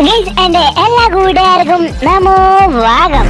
എന്റെ എല്ലാ കൂട്ടുകാർക്കും നമോ വാഗം.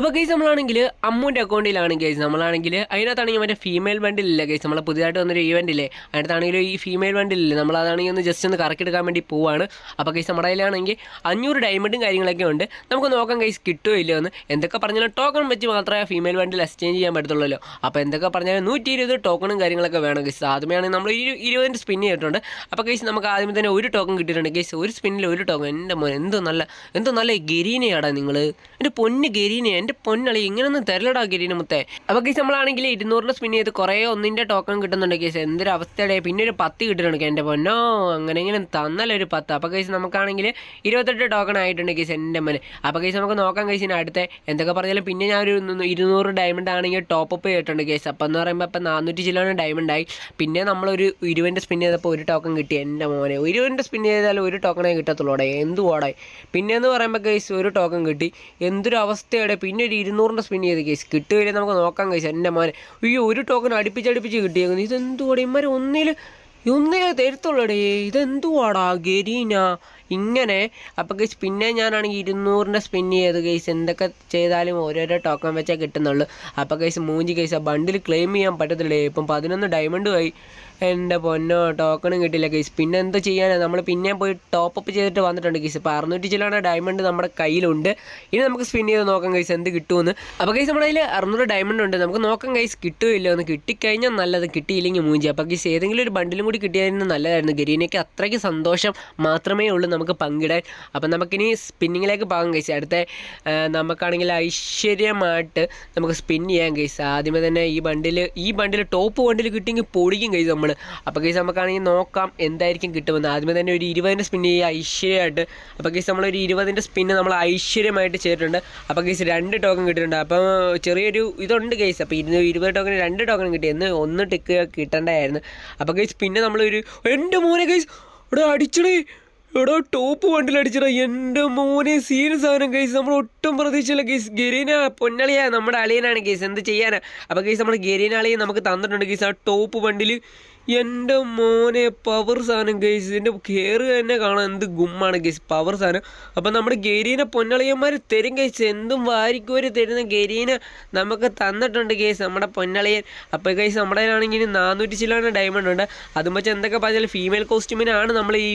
അപ്പോൾ ഗൈസ് നമ്മളാണെങ്കിൽ അമ്മൂന്റെ അക്കൗണ്ടിലാണ് ഗൈസ് നമ്മളാണെങ്കിൽ അതിനകത്താണെങ്കിൽ മറ്റേ ഫീമെയിൽ വണ്ടിലില്ല ഗൈസ് നമ്മളെ പുതിയതായിട്ട് വന്നൊരു ഈവന്റ് ഇല്ലേ? അതിനകത്താണെങ്കിൽ ഈ ഫീമെയിൽ ബണ്ടിലില്ല നമ്മളതാണെങ്കിൽ ഒന്ന് ജസ്റ്റ് ഒന്ന് കറക്കിയെടുക്കാൻ വേണ്ടി പോവാണ്. അപ്പോൾ ഗൈസ് നമ്മുടെ കയ്യിലാണെങ്കിൽ അഞ്ഞൂറ് ഡയമണ്ടും കാര്യങ്ങളൊക്കെ ഉണ്ട്. നമുക്ക് നോക്കാം ഗൈസ് കിട്ടുമോ ഇല്ലയോ എന്ന്. എന്തൊക്കെ പറഞ്ഞാലും ടോക്കൺ വെച്ച് മാത്രമേ ഫീമെയിൽ വണ്ടി എക്സ്ചേഞ്ച് ചെയ്യാൻ പറ്റത്തുള്ളൂ അപ്പോൾ എന്തൊക്കെ പറഞ്ഞാലും നൂറ്റി ഇരുപത് ടോക്കണും കാര്യങ്ങളൊക്കെ വേണം ഗൈസ് ആദ്യമാണെങ്കിൽ നമ്മൾ ഇരു ഇരുപതിന്റെ സ്പിൻ ചെയ്തിട്ടുണ്ട്. അപ്പോൾ ഗൈസ് നമുക്ക് ആദ്യം തന്നെ ഒരു ടോക്കൺ കിട്ടിയിട്ടുണ്ട് ഗൈസ് ഒരു സ്പിന്നിൽ ഒരു ടോക്കൺ എന്റെ മോൻ എന്തോ നല്ല എന്തോ നല്ല ഗരീനയാടാ നിങ്ങൾ എന്റെ പൊന്ന് ഗരീന എന്റെ പൊന്നളി ഇങ്ങനൊന്നും തരലടാ ഗരീന മുത്തേ. അപ്പോൾ കേസ് നമ്മളാണെങ്കിൽ ഇരുന്നൂറിന്റെ സ്പിൻ ചെയ്ത് കുറേ ഒന്നിന്റെ ടോക്കൺ കിട്ടുന്നുണ്ട് കേസ് എന്തൊരു അവസ്ഥയുടെ. പിന്നെ ഒരു പത്ത് കിട്ടുന്നുണ്ട് എന്റെ പൊന്നോ അങ്ങനെ ഇങ്ങനെ തന്നല്ല ഒരു പത്ത്. അപ്പോൾ കേസ് നമുക്കാണെങ്കിൽ ഇരുപത്തെട്ട് ടോക്കൺ ആയിട്ടുണ്ട് കേസ് എന്റെ മോനെ. അപ്പോൾ കേസ് നമുക്ക് നോക്കാം കേസ് ഇനി അടുത്ത എന്തൊക്കെ പറഞ്ഞാലും. പിന്നെ ഞാൻ ഒരു ഇരുന്നൂറ് ഡയമണ്ട് ആണെങ്കിൽ ടോപ്പ് അപ്പ് ചെയ്തിട്ടുണ്ട് കേസ് അപ്പോൾ എന്ന് പറയുമ്പോൾ ഇപ്പം നാനൂറ്റി ചില്ലാണ് ഡയമണ്ട് ആയി. പിന്നെ നമ്മളൊരു ഇരുപതിന്റെ സ്പിൻ ചെയ്തപ്പോൾ ഒരു ടോക്കൺ കിട്ടി എന്റെ മോനെ. ഇരുപതിന്റെ സ്പിൻ ചെയ്താൽ ഒരു ടോക്കണേ കിട്ടത്തുള്ളൂ എന്ത് എന്തുവാടെ. പിന്നെ എന്ന് പറയുമ്പോൾ കേസ് ഒരു ടോക്കൺ കിട്ടി. എന്തൊരു അവസ്ഥയുടെ. പിന്നെ ഒരു ഇരുന്നൂറിന്റെ സ്പിൻ ചെയ്ത് കേസ്. കിട്ടുകയില്ലേ നമുക്ക് നോക്കാം കേസ്. എന്റെ മോനെ. അയ്യോ ഒരു ടോക്കൺ അടുപ്പിച്ചടുപ്പിച്ച് കിട്ടിയേക്കുന്നു. ഇതെന്തുവാടെ? ഇമ്മര് ഒന്നിൽ ഒന്നേ തരുത്തുള്ളടേ. ഇതെന്തുവാടാ ഗരീന? ഇങ്ങനെ അപ്പോൾ ഗൈസ് പിന്നെ ഞാനാണെങ്കിൽ ഇരുന്നൂറിന്റെ സ്പിൻ ചെയ്ത് ഗൈസ് എന്തൊക്കെ ചെയ്താലും ഓരോരോ ടോക്കൺ വെച്ചേ കിട്ടുന്നുള്ളൂ. അപ്പോൾ ഗൈസ് മൂഞ്ചി ഗൈസ് ആ ബണ്ടിൽ ക്ലെയിം ചെയ്യാൻ പറ്റത്തില്ലേ? ഇപ്പം പതിനൊന്ന് ഡയമണ്ട് ആയി. എന്റെ പൊന്നോ ടോക്കണും കിട്ടില്ല ഗൈസ് പിന്നെ എന്താ ചെയ്യാനാണ് നമ്മൾ പിന്നെ പോയി ടോപ്പ് അപ്പ് ചെയ്തിട്ട് വന്നിട്ടുണ്ട് ഗൈസ് ഇപ്പോൾ അറുന്നൂറ്റി ചില്ലാണ് ഡയമണ്ട് നമ്മുടെ കയ്യിലുണ്ട്. ഇനി നമുക്ക് സ്പിൻ ചെയ്ത് നോക്കാം ഗൈസ് എന്ത് കിട്ടുമെന്ന് അപ്പോൾ ഗൈസ് നമ്മുടെ കയ്യിൽ അറുന്നൂറ് ഡയമണ്ട് ഉണ്ട്. നമുക്ക് നോക്കാം ഗൈസ് കിട്ടുമില്ല ഒന്ന് കിട്ടിക്കഴിഞ്ഞാൽ നല്ലത് കിട്ടിയില്ലെങ്കിൽ മൂഞ്ചി. അപ്പോൾ ഗൈസ് ഏതെങ്കിലും ഒരു ബണ്ടിലും കൂടി കിട്ടിയായിരുന്നു നല്ലതായിരുന്നു. ഗരീനയ്ക്ക് അത്രയ്ക്ക് സന്തോഷം മാത്രമേ ഉള്ളൂ നമുക്ക് പങ്കിടാൻ. അപ്പം നമുക്കിനി സ്പിന്നിങ്ങിലേക്ക് പോകാൻ കഴിച്ചു അടുത്ത നമുക്കാണെങ്കിൽ ഐശ്വര്യമായിട്ട് നമുക്ക് സ്പിൻ ചെയ്യാൻ കഴിച്ചു ആദ്യമേ തന്നെ ഈ ബണ്ടിൽ ഈ ബണ്ടിൽ ടോപ്പ് ബണ്ടിൽ കിട്ടിയെങ്കിൽ പൊടിക്കും കഴിച്ചു നമ്മൾ അപ്പോൾ കഴിച്ച് നമുക്കാണെങ്കിൽ നോക്കാം എന്തായിരിക്കും കിട്ടുമെന്ന്. ആദ്യമേ തന്നെ ഒരു ഇരുപതിന്റെ സ്പിൻ ചെയ്യുക ഐശ്വര്യമായിട്ട്. അപ്പോൾ കഴിച്ച് നമ്മളൊരു ഇരുപതിന്റെ സ്പിന്ന് നമ്മൾ ഐശ്വര്യമായിട്ട് ചെയ്തിട്ടുണ്ട്. അപ്പോൾ കഴിച്ച് രണ്ട് ടോക്കൺ കിട്ടിയിട്ടുണ്ട്. അപ്പം ചെറിയൊരു ഇതുണ്ട് കേസ് അപ്പോൾ ഇരുന്ന് ഇരുപത് ടോക്കൺ രണ്ട് ടോക്കൺ കിട്ടി. എന്ന് ഒന്ന് ടിക്ക് കിട്ടേണ്ടായിരുന്നു. അപ്പോൾ കേസ് പിന്നെ നമ്മളൊരു എന്റെ മോനെ കേസ് ഇവിടെ അടിച്ചടേ. എടാ ടോപ്പ് വണ്ടിൽ അടിച്ചടാ എന്റെ മോനെ സീൻ സാധനം കേസ് നമ്മൾ ഒട്ടും പ്രതീക്ഷയില്ല കേസ് ഗരീന പൊന്നളിയാ നമ്മുടെ അളിയനാണ് കേസ് എന്ത് ചെയ്യാനാ? അപ്പോൾ കേസ് നമ്മുടെ ഗരീന അളിയൻ നമുക്ക് തന്നിട്ടുണ്ട് കേസ് ആ ടോപ്പ് വണ്ടിൽ എന്റെ മോനെ പവർ സാധനം ഗൈസ് ഇതിന്റെ കയറ് തന്നെ കാണാൻ എന്ത് ഗുമ്മാണ് ഗൈസ് പവർ സാധനം. അപ്പം നമ്മുടെ ഗരീന പൊന്നളിയന്മാർ തരും ഗൈസ് എന്തും വാരിക്കോര് തരുന്ന ഗരീന നമുക്ക് തന്നിട്ടുണ്ട് ഗൈസ് നമ്മുടെ പൊന്നളിയൻ. അപ്പോൾ ഗൈസ് നമ്മുടെ ആണെങ്കിൽ നാനൂറ്റി ചില്ലാണ് ഡയമണ്ട് ഉണ്ട്. അതും വെച്ച് എന്തൊക്കെ പറഞ്ഞാൽ ഫീമെയിൽ കോസ്റ്റ്യൂമിനാണ് നമ്മൾ ഈ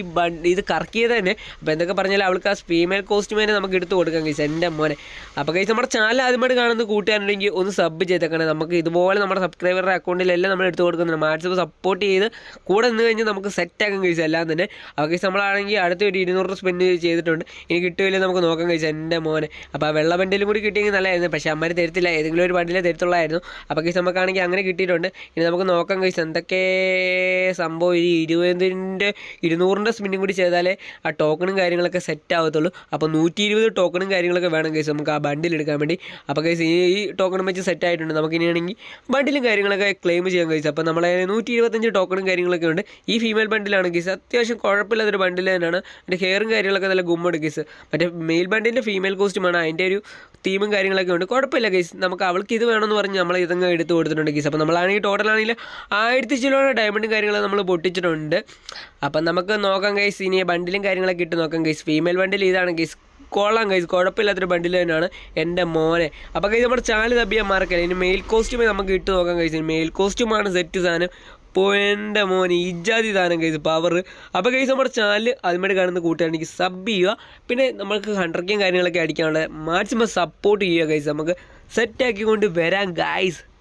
ഇത് കറക്കിയത് തന്നെ. അപ്പോൾ എന്തൊക്കെ പറഞ്ഞാൽ അവൾക്ക് ആ ഫീമെയിൽ കോസ്റ്റ്യൂമിനെ നമുക്ക് എടുത്തു കൊടുക്കാം ഗൈസ് എന്റെ മോനെ. അപ്പോൾ ഗൈസ് നമ്മുടെ ചാനൽ ആദ്യമായിട്ട് കാണുന്ന കൂട്ടുകാരുണ്ടെങ്കിൽ ഒന്ന് സബ് ചെയ്തേക്കണേ. നമുക്ക് ഇതുപോലെ നമ്മുടെ സബ്സ്ക്രൈബറുടെ അക്കൗണ്ടിലെല്ലാം നമ്മൾ എടുത്തു കൊടുക്കുന്നുണ്ട്. മാക്സിമം സപ്പോർട്ട് ചെയ്ത് കൂടെ നിന്ന് കഴിഞ്ഞാൽ നമുക്ക് സെറ്റാക്കാൻ കഴിച്ചു എല്ലാം തന്നെ. അപ്പോൾ കഴിച്ച് നമ്മളാണെങ്കിൽ അടുത്ത ഒരു ഇരുന്നൂറ് സ്പെൻഡ് ചെയ്തിട്ടുണ്ട്. ഇനി കിട്ടുമില്ല നമുക്ക് നോക്കാൻ കഴിച്ചു എന്റെ മോനെ. അപ്പോൾ ആ വെള്ള ബണ്ടിലും കൂടി കിട്ടിയെങ്കിൽ നല്ലതായിരുന്നു. പക്ഷേ അമ്മര് തരത്തില്ല. ഏതെങ്കിലും ഒരു ബണ്ടിലേ തരത്തുള്ളായിരുന്നു. അപ്പോൾ കഴിച്ച് നമുക്കാണെങ്കിൽ അങ്ങനെ കിട്ടിയിട്ടുണ്ട്. ഇനി നമുക്ക് നോക്കാൻ കഴിച്ചു എന്തൊക്കെ സംഭവം ഈ ഇരുപതിന്റെ ഇരുന്നൂറിന്റെ സ്പിന്നും കൂടി ചെയ്താലേ ആ ടോക്കണും കാര്യങ്ങളൊക്കെ സെറ്റ് ആവത്തുള്ളൂ. അപ്പോൾ നൂറ്റി ഇരുപത് ടോക്കണും കാര്യങ്ങളൊക്കെ വേണം കേസ് നമുക്ക് ആ ബണ്ടിൽ എടുക്കാൻ വേണ്ടി. അപ്പോൾ കേസ് ഈ ടോക്കണും വെച്ച് സെറ്റ് ആയിട്ടുണ്ട്. നമുക്ക് ഇനിയാണെങ്കിൽ ബണ്ടിലും കാര്യങ്ങളൊക്കെ ക്ലെയിം ചെയ്യാൻ കഴിച്ചു അപ്പോൾ നമ്മളെ നൂറ്റി ഇരുപത്തഞ്ച് ടോക്കണും കാര്യങ്ങളൊക്കെ ഉണ്ട്. ഈ ഫീമെയിൽ ബണ്ടിലാണ് ഗീസ് അത്യാവശ്യം കുഴപ്പമില്ലാത്തൊരു ബണ്ടിൽ തന്നെയാണ്. അതിന്റെ ഹെയറും കാര്യങ്ങളൊക്കെ നല്ല ഗുമ്മുണ്ട് ഗീസ് മറ്റേ മെയിൽ ബണ്ടിന്റെ ഫീമെയിൽ കോസ്റ്റ്യൂമാണ് അതിന്റെ ഒരു തീമും കാര്യങ്ങളൊക്കെ ഉണ്ട്. കുഴപ്പമില്ല ഗീസ് നമുക്ക് അവൾക്ക് ഇത് വേണമെന്ന് പറഞ്ഞ് നമ്മൾ ഇതങ്ങ് എടുത്ത് കൊടുത്തിട്ടുണ്ട് ഗീസ് അപ്പോൾ നമ്മളാണെങ്കിൽ ടോട്ടലാണെങ്കിൽ ആയിരത്തി ചിലോടെ ഡയമണ്ടും കാര്യങ്ങളും നമ്മൾ പൊട്ടിച്ചിട്ടുണ്ട്. അപ്പം നമുക്ക് നോക്കാം ഗൈസ് ഇനി ബണ്ടിലും കാര്യങ്ങളൊക്കെ ഇട്ട് നോക്കാം ഗൈസ് ഫീമെയിൽ ബണ്ടിൽ ഇതാണ് ഗീസ് കൊള്ളാം കൈസ് കുഴപ്പമില്ലാത്തൊരു ബണ്ടിൽ തന്നെയാണ് എന്റെ മോനെ. അപ്പോൾ കൈസ് നമ്മുടെ ചാനൽ തപ്പിയാൽ മാർക്കല്ല ഇനി മെയിൽ കോസ്റ്റ്യൂമേ നമുക്ക് ഇട്ട് നോക്കാം കൈസ് മെയിൽ കോസ്റ്റ്യൂമാണ് സെറ്റ് സാധനം. എന്റെ മോനെ ഇജാതി ദാനം കൈസ് പവർ അപ്പോൾ കൈസ് നമ്മുടെ ചാനൽ ആദ്യമായിട്ട് കാണുന്ന കൂട്ടുകാരെനിക്ക് സബ് ചെയ്യുക. പിന്നെ നമുക്ക് ഹൺഡ്രഡ് കാര്യങ്ങളൊക്കെ അടിക്കാനുള്ള മാക്സിമം സപ്പോർട്ട് ചെയ്യുക കൈസ് നമുക്ക് സെറ്റാക്കിക്കൊണ്ട് വരാം ഗൈസ്